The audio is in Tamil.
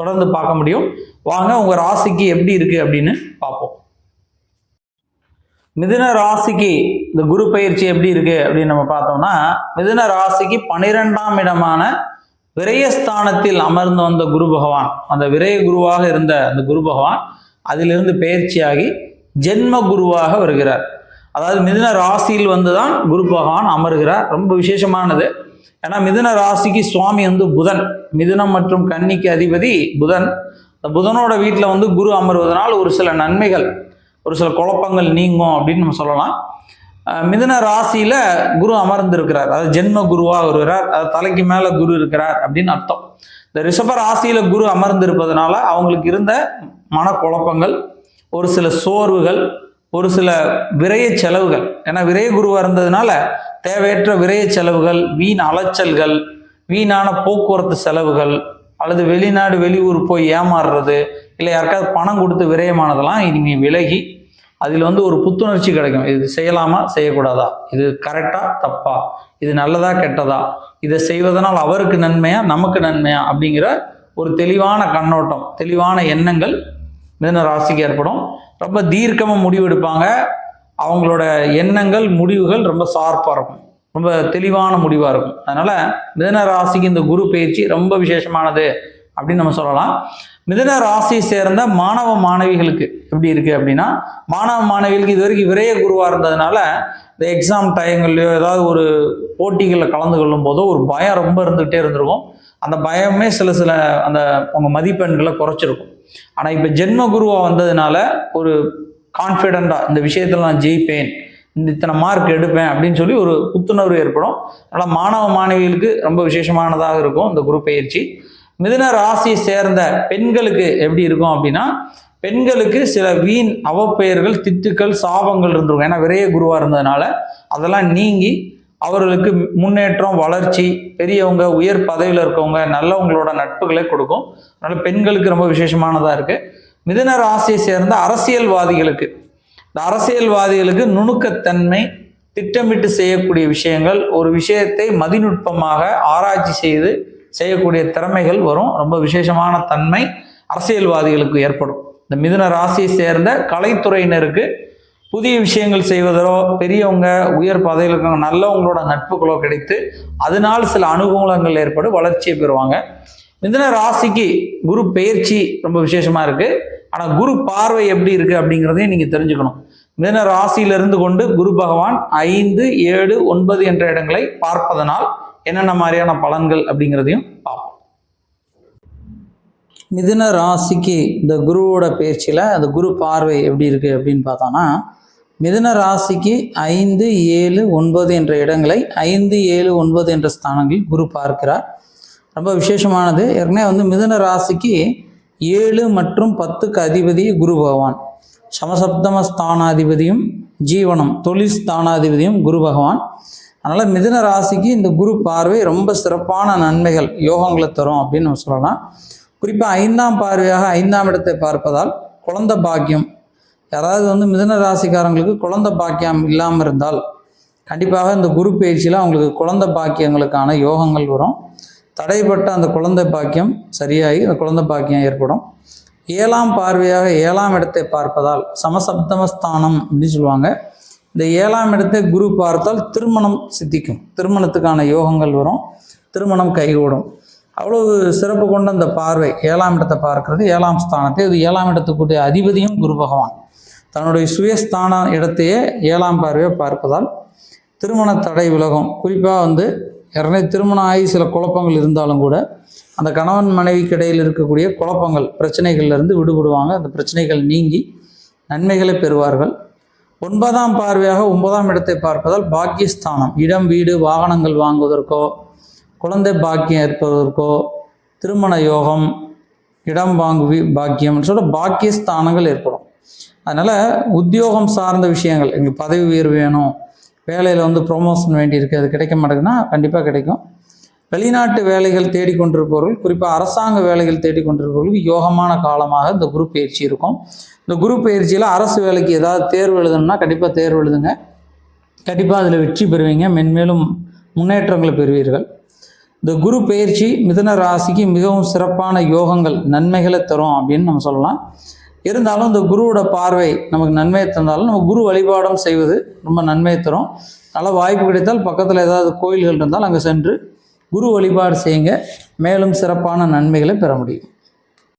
தொடர்ந்து பார்க்க முடியும். வாங்க உங்கள் ராசிக்கு எப்படி இருக்குது அப்படின்னு பார்ப்போம். மிதுன ராசிக்கு இந்த குரு பயிற்சி எப்படி இருக்கு அப்படின்னு நம்ம பார்த்தோம்னா மிதுன ராசிக்கு பனிரெண்டாம் இடமான விரயஸ்தானத்தில் அமர்ந்து வந்த குரு பகவான். அந்த விரய குருவாக இருந்த அந்த குரு பகவான் அதிலிருந்து பயிற்சியாகி ஜென்ம குருவாக வருகிறார். அதாவது மிதுன ராசியில் வந்து தான் குரு பகவான் அமர்கிறார். ரொம்ப விசேஷமானது. ஏன்னா மிதுன ராசிக்கு சுவாமி வந்து புதன். மிதுனம் மற்றும் கன்னிக்கு அதிபதி புதன். இந்த புதனோட வீட்டில் வந்து குரு அமர்வதனால் ஒரு சில நன்மைகள் ஒரு சில குழப்பங்கள் நீங்கும் அப்படின்னு நம்ம சொல்லலாம். மிதுன ராசியில் குரு அமர்ந்திருக்கிறார். அதாவது ஜென்ம குருவாக வருகிறார். அது தலைக்கு மேல குரு இருக்கிறார் அப்படின்னு அர்த்தம். இந்த ரிஷப ராசியில் குரு அமர்ந்திருப்பதனால அவங்களுக்கு இருந்த மனக்குழப்பங்கள் ஒரு சில சோர்வுகள் ஒரு சில விரைய செலவுகள். ஏன்னா விரைய குருவாக இருந்ததுனால தேவையற்ற விரைய செலவுகள் வீண் அலைச்சல்கள் வீணான போக்குவரத்து செலவுகள் அல்லது வெளிநாடு வெளியூர் போய் ஏமாறுறது இல்லை யாருக்காவது பணம் கொடுத்து விரயமானதெல்லாம் இனிமே விலகி அதில் வந்து ஒரு புத்துணர்ச்சி கிடைக்கும். இது செய்யலாமா செய்யக்கூடாதா? இது கரெக்டா தப்பா? இது நல்லதா கெட்டதா? இதை செய்வதனால் அவருக்கு நன்மையா நமக்கு நன்மையா? அப்படிங்கிற ஒரு தெளிவான கண்ணோட்டம் தெளிவான எண்ணங்கள் மிதன ராசிக்கு ஏற்படும். ரொம்ப தீர்க்கமாக முடிவெடுப்பாங்க அவங்களோட எண்ணங்கள் முடிவுகள் ரொம்ப ஷார்ப்பாக இருக்கும். ரொம்ப தெளிவான முடிவாக இருக்கும். அதனால் மிதன ராசிக்கு இந்த குரு பயிற்சி ரொம்ப விசேஷமானது அப்படின்னு நம்ம சொல்லலாம். மிதன ராசியை சேர்ந்த மாணவ மாணவிகளுக்கு எப்படி இருக்குது அப்படின்னா மாணவ மாணவிகளுக்கு இது வரைக்கும் விரைய குருவாக இருந்ததுனால இந்த எக்ஸாம் டைம்லையோ ஏதாவது ஒரு போட்டிகளில் கலந்து கொள்ளும் போதோ ஒரு பயம் ரொம்ப இருந்துகிட்டே இருந்திருக்கும். அந்த பயமே சில சில அந்த உங்கள் மதிப்பெண்களை குறைச்சிருக்கும். ஆனால் இப்போ ஜென்ம குருவாக வந்ததுனால ஒரு கான்ஃபிடெண்ட்டாக இந்த விஷயத்தில் நான் ஜெயிப்பேன் இந்த இத்தனை மார்க் எடுப்பேன் அப்படின்னு சொல்லி ஒரு புத்துணர்வு ஏற்படும். அதனால் மாணவ மாணவிகளுக்கு ரொம்ப விசேஷமானதாக இருக்கும் இந்த குரு பயிற்சி. மிதுன ராசி சேர்ந்த பெண்களுக்கு எப்படி இருக்கும் அப்படின்னா பெண்களுக்கு சில வீண் அவப்பெயர்கள் திட்டுக்கள் சாபங்கள் இருந்திருக்கும். ஏன்னா விரைய குருவாக இருந்ததுனால அதெல்லாம் நீங்கி அவர்களுக்கு முன்னேற்றம் வளர்ச்சி பெரியவங்க உயர் பதவியில் இருக்கவங்க நல்லவங்களோட நட்புகளை கொடுக்கும். அதனால் பெண்களுக்கு ரொம்ப விசேஷமானதாக இருக்குது மிதுன ராசியை சேர்ந்த அரசியல்வாதிகளுக்கு இந்த அரசியல்வாதிகளுக்கு நுணுக்கத்தன்மை திட்டமிட்டு செய்யக்கூடிய விஷயங்கள் ஒரு விஷயத்தை மதிநுட்பமாக ஆராய்ச்சி செய்து செய்யக்கூடிய திறமைகள் வரும். ரொம்ப விசேஷமான தன்மை அரசியல்வாதிகளுக்கு ஏற்படும். இந்த மிதுன ராசியை சேர்ந்த கலைத்துறையினருக்கு புதிய விஷயங்கள் செய்வதோ பெரியவங்க உயர் பதவியில் இருக்கவங்க நல்லவங்களோட நட்புகளோ கிடைத்து அதனால் சில அனுகூலங்கள் ஏற்படும் வளர்ச்சியை பெறுவாங்க. மிதன ராசிக்கு குரு பெயர்ச்சி ரொம்ப விசேஷமாக இருக்குது ஆனால் குரு பார்வை எப்படி இருக்குது அப்படிங்கிறதையும் நீங்கள் தெரிஞ்சுக்கணும். மிதன ராசியிலிருந்து கொண்டு குரு பகவான் ஐந்து ஏழு ஒன்பது என்ற இடங்களை பார்ப்பதனால் என்னென்ன மாதிரியான பலன்கள் அப்படிங்கிறதையும் பார்ப்போம். மிதுன ராசிக்கு இந்த குருவோட பயிற்சியில் அந்த குரு பார்வை எப்படி இருக்குது அப்படின்னு பார்த்தோன்னா மிதுன ராசிக்கு ஐந்து ஏழு ஒன்பது என்ற இடங்களை ஐந்து ஏழு ஒன்பது என்ற ஸ்தானங்களில் குரு பார்க்கிறார். ரொம்ப விசேஷமானது. ஏற்கனவே வந்து மிதுன ராசிக்கு ஏழு மற்றும் பத்துக்கு அதிபதி குரு பகவான். சமசப்தம ஸ்தானாதிபதியும் ஜீவனம் தொழில் ஸ்தானாதிபதியும் குரு பகவான். அதனால் மிதுன ராசிக்கு இந்த குரு பார்வை ரொம்ப சிறப்பான நன்மைகள் யோகங்களை தரும் அப்படின்னு நம்ம சொல்லலாம். குறிப்பாக ஐந்தாம் பார்வையாக ஐந்தாம் இடத்தை பார்ப்பதால் குழந்த பாக்கியம். யாராவது வந்து மிதுன ராசிக்காரங்களுக்கு குழந்த பாக்கியம் இல்லாமல் இருந்தால் கண்டிப்பாக இந்த குரு பயிற்சியில் அவங்களுக்கு குழந்த பாக்கியங்களுக்கான யோகங்கள் வரும். தடைப்பட்ட அந்த குழந்தை பாக்கியம் சரியாகி அந்த குழந்தை பாக்கியம் ஏற்படும். ஏழாம் பார்வையாக ஏழாம் இடத்தை பார்ப்பதால் சமசப்தமஸ்தானம் அப்படின்னு சொல்லுவாங்க. இந்த ஏழாம் இடத்தை குரு பார்த்தால் திருமணம் சித்திக்கும். திருமணத்துக்கான யோகங்கள் வரும். திருமணம் கைகூடும். அவ்வளவு சிறப்பு கொண்ட அந்த பார்வை ஏழாம் இடத்தை பார்க்கறது ஏழாம் ஸ்தானத்தை. இது ஏழாம் இடத்துக்குரிய அதிபதியும் குரு பகவான். தன்னுடைய சுயஸ்தான இடத்தையே ஏழாம் பார்வையை பார்ப்பதால் திருமண தடை விலகும். குறிப்பாக வந்து ஏற்கனவே திருமணம் ஆகி சில குழப்பங்கள் இருந்தாலும் கூட அந்த கணவன் மனைவிக்கு இடையில் இருக்கக்கூடிய குழப்பங்கள் பிரச்சனைகள்லேருந்து விடுபடுவாங்க. அந்த பிரச்சனைகள் நீங்கி நன்மைகளை பெறுவார்கள். ஒன்பதாம் பார்வையாக ஒன்பதாம் இடத்தை பார்ப்பதால் பாக்கியஸ்தானம். இடம் வீடு வாகனங்கள் வாங்குவதற்கோ குழந்தை பாக்கியம் ஏற்பதற்கோ திருமண யோகம் இடம் வாங்கு பாக்கியம்னு சொல்ல பாக்கியஸ்தானங்கள் ஏற்படும். அதனால் உத்தியோகம் சார்ந்த விஷயங்கள் எங்கள் பதவி உயர்வு வேணும் வேலையில் வந்து ப்ரொமோஷன் இருக்குது அது கிடைக்க மாட்டேங்குன்னா கண்டிப்பாக கிடைக்கும். வெளிநாட்டு வேலைகள் தேடிக்கொண்டிருப்பவர்கள் குறிப்பாக அரசாங்க வேலைகள் தேடிக்கொண்டிருப்பவர்களுக்கு யோகமான காலமாக இந்த குரு பயிற்சி இருக்கும். இந்த குரு பயிற்சியில் அரசு வேலைக்கு ஏதாவது தேர்வு எழுதணும்னா கண்டிப்பாக தேர்வு எழுதுங்க. கண்டிப்பாக அதில் வெற்றி பெறுவீங்க. மென்மேலும் முன்னேற்றங்களை பெறுவீர்கள். இந்த குரு பயிற்சி மிதன ராசிக்கு மிகவும் சிறப்பான யோகங்கள் நன்மைகளை தரும் அப்படின்னு நம்ம சொல்லலாம். இருந்தாலும் இந்த குருவோட பார்வை நமக்கு நன்மையை தந்தாலும் நம்ம குரு வழிபாடும் செய்வது ரொம்ப நன்மையை தரும். நல்ல வாய்ப்பு கிடைத்தால் பக்கத்தில் ஏதாவது கோயில்கள் இருந்தால் அங்கே சென்று குரு வழிபாடு செய்யுங்க. மேலும் சிறப்பான நன்மைகளை பெற முடியும்.